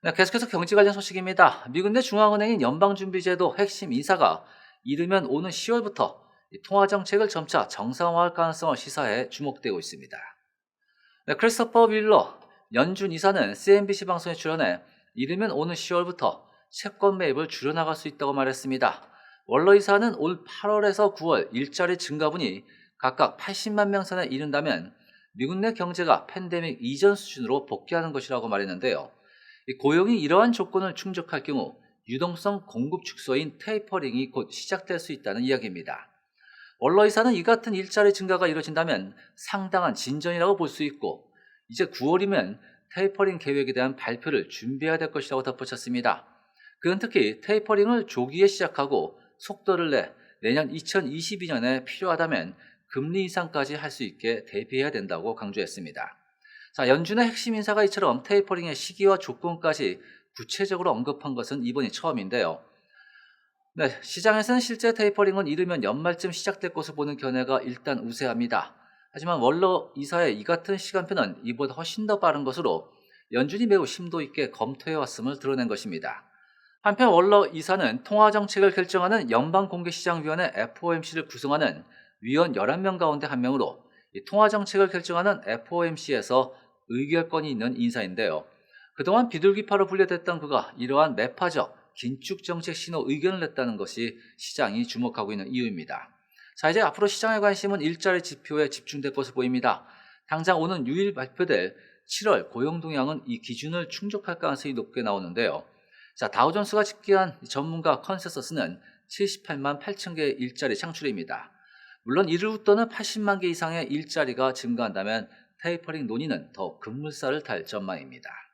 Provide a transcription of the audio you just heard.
네, 계속해서 경제 관련 소식입니다. 미국 내 중앙은행인 연방준비제도 핵심 인사가 이르면 오는 10월부터 통화 정책을 점차 정상화할 가능성을 시사해 주목되고 있습니다. 네, 크리스토퍼 윌러 연준 이사는 CNBC 방송에 출연해 이르면 오는 10월부터 채권 매입을 줄여나갈 수 있다고 말했습니다. 월러 이사는 올 8월에서 9월 일자리 증가분이 각각 80만 명 선에 이른다면 미국 내 경제가 팬데믹 이전 수준으로 복귀하는 것이라고 말했는데요. 이 고용이 이러한 조건을 충족할 경우 유동성 공급 축소인 테이퍼링이 곧 시작될 수 있다는 이야기입니다. 월러 이사는 이 같은 일자리 증가가 이뤄진다면 상당한 진전이라고 볼 수 있고 이제 9월이면 테이퍼링 계획에 대한 발표를 준비해야 될 것이라고 덧붙였습니다. 그는 특히 테이퍼링을 조기에 시작하고 속도를 내 내년 2022년에 필요하다면 금리 인상까지 할 수 있게 대비해야 된다고 강조했습니다. 자, 연준의 핵심 인사가 이처럼 테이퍼링의 시기와 조건까지 구체적으로 언급한 것은 이번이 처음인데요. 네, 시장에서는 실제 테이퍼링은 이르면 연말쯤 시작될 것으로 보는 견해가 일단 우세합니다. 하지만 월러 이사의 이 같은 시간표는 이보다 훨씬 더 빠른 것으로 연준이 매우 심도 있게 검토해 왔음을 드러낸 것입니다. 한편 월러 이사는 통화 정책을 결정하는 연방공개시장위원회 FOMC를 구성하는 위원 11명 가운데 한 명으로 이 통화 정책을 결정하는 FOMC에서 의결권이 있는 인사인데요. 그동안 비둘기파로 분류됐던 그가 이러한 매파적 긴축 정책 신호 의견을 냈다는 것이 시장이 주목하고 있는 이유입니다. 자, 이제 앞으로 시장의 관심은 일자리 지표에 집중될 것으로 보입니다. 당장 오는 6일 발표될 7월 고용 동향은 이 기준을 충족할 가능성이 높게 나오는데요. 자, 다우존스가 집계한 전문가 컨센서스는 78만 8천 개의 일자리 창출입니다. 물론 웃도는 80만 개 이상의 일자리가 증가한다면 테이퍼링 논의는 더 급물살을 탈 전망입니다.